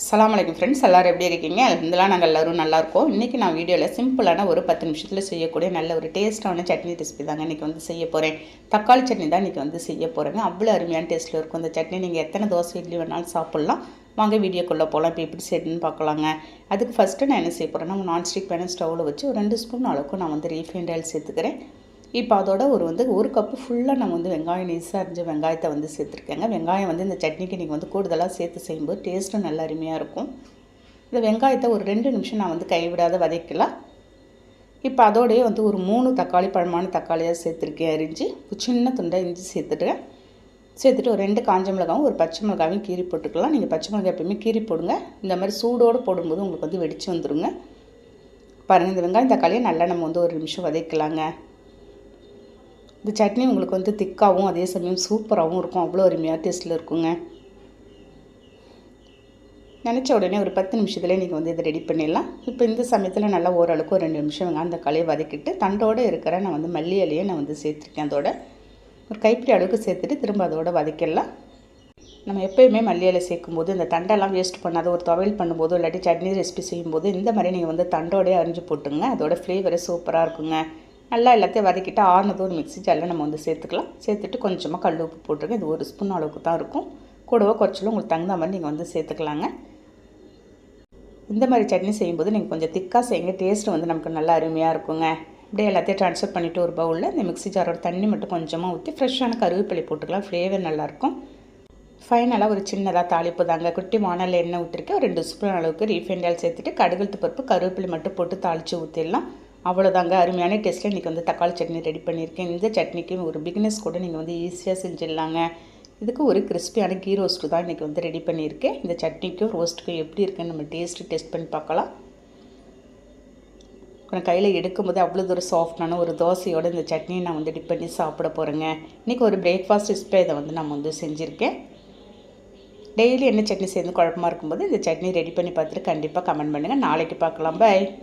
அஸ்லாம் வலைக்கம் ஃப்ரெண்ட்ஸ் எல்லோரும் எப்படி இருக்கீங்க? இதெல்லாம் நாங்கள் எல்லோரும் நல்லாயிருக்கோம் இன்றைக்கி நான் வீடியோவில் சிம்பிளான ஒரு பத்து நிமிஷத்தில் செய்யக்கூடிய நல்ல ஒரு டேஸ்ட்டான சட்னி ரெசிபி தாங்க இன்றைக்கி வந்து செய்ய போகிறேன் தக்காளி சட்னி தான் இன்றைக்கி வந்து செய்ய போகிறேங்க அவ்வளோ அருமையான டேஸ்ட்டில் இருக்கும் இந்த சட்னி. நீங்கள் எத்தனை தோசை இட்லி வேணாலும் சாப்பிட்லாம். வாங்க வீடியோக்குள்ளே போகலாம் இப்போ எப்படி செய்யணும்னு பார்க்கலாங்க. அதுக்கு ஃபஸ்ட்டு நான் என்ன செய்ய போகிறேன்னா நான்ஸ்டிக் பேனை ஸ்டவ்வில் வச்சு ஒரு ரெண்டு ஸ்பூன் அளவுக்கு நான் வந்து ரீஃபைண்ட் ஆயில் சேர்த்துக்கிறேன். இப்போ அதோட ஒரு வந்து ஒரு கப்பு ஃபுல்லாக நான் வந்து வெங்காயம் நெய்ஸாக அரிஞ்ச வெங்காயத்தை வந்து சேர்த்துருக்கேங்க. வெங்காயம் வந்து இந்த சட்னிக்கு நீங்கள் வந்து கூடுதலாக சேர்த்து செய்யும்போது டேஸ்ட்டும் நல்லா அருமையாக இருக்கும். இந்த வெங்காயத்தை ஒரு ரெண்டு நிமிஷம் நான் வந்து கைவிடாத வதக்கலாம் இப்போ அதோடய வந்து ஒரு மூணு தக்காளி பழமான தக்காளியாக சேர்த்துருக்கேன். அரிஞ்சு சின்ன துண்டாக இஞ்சி சேர்த்துட்டுறேன் சேர்த்துட்டு ஒரு ரெண்டு காஞ்ச மிளகாவும் ஒரு பச்சை மிளகாவையும் கீறி போட்டுக்கலாம். நீங்கள் பச்சை மிளகாய் எப்பயுமே கீறி போடுங்க. இந்த மாதிரி சூடோடு போடும்போது உங்களுக்கு வந்து வெடிச்சு வந்துடுங்க பாருங்கள் இந்த வெங்காயம் தக்காளியை நல்லா நம்ம வந்து ஒரு நிமிஷம் வதக்கலாங்க. இந்த சட்னி உங்களுக்கு வந்து திக்காகவும் அதே சமயம் சூப்பராகவும் இருக்கும். அவ்வளோ அருமையாக டேஸ்ட்டில் இருக்குங்க. நினச்ச உடனே ஒரு பத்து நிமிஷத்துலேயே நீங்கள் வந்து இதை ரெடி பண்ணிடலாம். இப்போ இந்த சமயத்தில் நல்லா ஓரளவுக்கு ஒரு ரெண்டு நிமிஷம் அந்த களையை வதக்கிட்டு தண்டோடு இருக்கிற நான் வந்து மல்லி இலையை நான் வந்து சேர்த்துருக்கேன் அதோட. ஒரு கைப்பிடி அளவுக்கு சேர்த்துட்டு திரும்ப அதோட வதக்கிடலாம். நம்ம எப்போயுமே மல்லி இலை சேர்க்கும்போது இந்த தண்டெல்லாம் வேஸ்ட் பண்ணாத ஒரு துவையல் பண்ணும்போது இல்லாட்டி சட்னி ரெசிபி செய்யும்போது இந்த மாதிரி நீங்கள் வந்து தண்டோடய அரிஞ்சு போட்டுங்க. அதோட ஃப்ளேவரே சூப்பராக இருக்குங்க. நல்லா எல்லாத்தையும் வதக்கிட்டு ஆறுனதும் ஒரு மிக்ஸி ஜாரில் நம்ம வந்து சேர்த்துக்கலாம். சேர்த்துட்டு கொஞ்சமாக கல் உப்பு போட்டுருங்க. இது ஒரு ஸ்பூன் அளவுக்கு தான் இருக்கும். கூடவோ குறைச்சலும் உங்களுக்கு தகுந்த மாதிரி நீங்கள் வந்து சேர்த்துக்கலாங்க. இந்த மாதிரி சட்னி செய்யும்போது நீங்கள் கொஞ்சம் திக்காக செய்யுங்க. டேஸ்ட்டு வந்து நமக்கு நல்லா அருமையாக இருக்குங்க. அப்படியே எல்லாத்தையும் ட்ரான்ஸ்ஃபர் பண்ணிவிட்டு ஒரு பவுலில் இந்த மிக்ஸி ஜாரோட தண்ணி மட்டும் கொஞ்சமாக ஊற்றி ஃப்ரெஷ்ஷான கருவேப்பிலை போட்டுக்கலாம். ஃப்ளேவர் நல்லாயிருக்கும் ஃபைனலாக ஒரு சின்னதாக தாளிப்பு தாங்க. குட்டி வானலில் எண்ணெய் ஊற்றிருக்கேன் ஒரு ரெண்டு ஸ்பூன் அளவுக்கு ரீஃபைண்ட் ஆயில் சேர்த்துட்டு கடுகுத்து பருப்பு கருவேப்பிலை மட்டும் போட்டு தாளித்து ஊற்றிடலாம் அவ்வளோதாங்க அருமையான டேஸ்ட்டில் இன்றைக்கி வந்து தக்காளி சட்னி ரெடி பண்ணியிருக்கேன். இந்த சட்னிக்கு ஒரு பிகினஸ் கூட நீங்கள் வந்து ஈஸியாக செஞ்சிடலாங்க. இதுக்கு ஒரு கிறிஸ்பியான கீ ரோஸ்ட்டு தான் இன்றைக்கி வந்து ரெடி பண்ணியிருக்கேன். இந்த சட்னிக்கும் ரோஸ்ட்டுக்கும் எப்படி இருக்குன்னு நம்ம டேஸ்ட்டு டெஸ்ட் பண்ணி பார்க்கலாம். நான் கையில் எடுக்கும்போது அவ்வளோ தூரம் சாஃப்டான ஒரு தோசையோடு இந்த சட்னியை நான் வந்து டிப் பண்ணி சாப்பிட போகிறேங்க இன்றைக்கி ஒரு பிரேக்ஃபாஸ்ட் ரெசிபியாக இதை வந்து நான் வந்து செஞ்சுருக்கேன். டெய்லி என்ன சட்னி சேர்ந்து குழப்பமாக இருக்கும்போது இந்த சட்னி ரெடி பண்ணி பார்த்துட்டு கண்டிப்பாக கமெண்ட் பண்ணுங்கள் நாளைக்கு பார்க்கலாம். பாய்